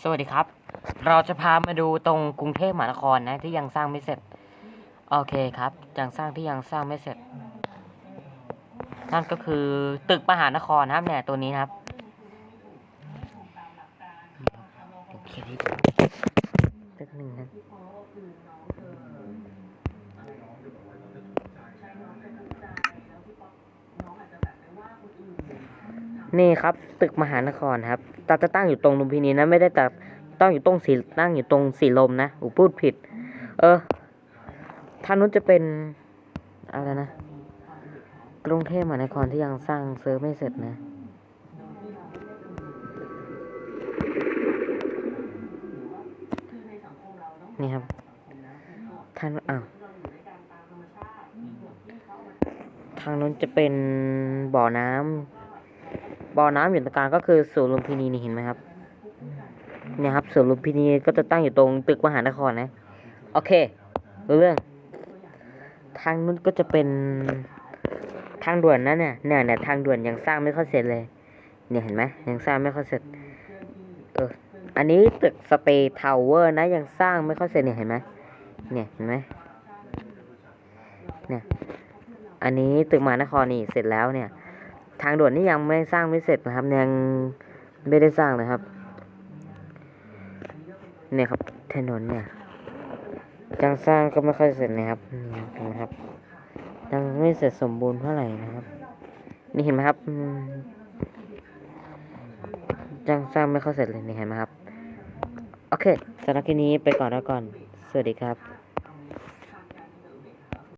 สวัสดีครับ เราจะพามาดูตรงกรุงเทพมหานครนะที่ยังสร้างไม่เสร็จ โอเคครับ ยังสร้างที่ยังสร้างไม่เสร็จ นั่นก็คือตึกมหานครนะครับเนี่ยตัวนี้ครับตึกหนึ่งนะ นี่ครับตึกมหานครครับตาจะตั้งอยู่ตรงลุมพินีนะไม่ได้แต่ตั้งอยู่ตรงสีตั้งอยู่ตรงสีลมนะอูพูดผิด เออทางนู้นจะเป็นอะไรนะกรุงเทพมหานครที่ยังสร้างเซิร์ฟไม่เสร็จนะนี่ครับทางอ้าวทางนู้นจะเป็นบ่อน้ำ บ่อน้ำอยู่ตรงกลางก็คือสวนลุมพินีนี่เห็นไหมครับ เนี่ยครับสวนลุมพินีก็จะตั้งอยู่ตรงตึกมหานครนะ โอเครู้เรื่อง ทางนู้นก็จะเป็นทางด่วนนะเนี่ยเนี่ยเนี่ยทางด่วนยังสร้างไม่ค่อยเสร็จเลย เนี่ยเห็นไหมยังสร้างไม่ค่อยเสร็จ เออ อันนี้ตึกสเตย์ทาวเวอร์นะยังสร้างไม่ค่อยเสร็จเนี่ยเห็นไหมเนี่ยเห็นไหมเนี่ย อันนี้ตึกมหานครนี่เสร็จแล้วเนี่ย ทางด่วนนี่ยังไม่สร้างไม่เสร็จนะครับ ยังไม่ได้สร้างเลยครับ เนี่ยครับถนนเนี่ยยังสร้างก็ไม่ค่อยเสร็จนะครับนี่เห็นไหมครับ ยังไม่เสร็จสมบูรณ์เท่าไหร่นะครับ นี่เห็นไหมครับยังสร้างไม่ค่อยเสร็จเลยนี่เห็นไหมครับ โอเคสำหรับคลิปนี้ไปก่อนแล้วก่อน สวัสดีครับ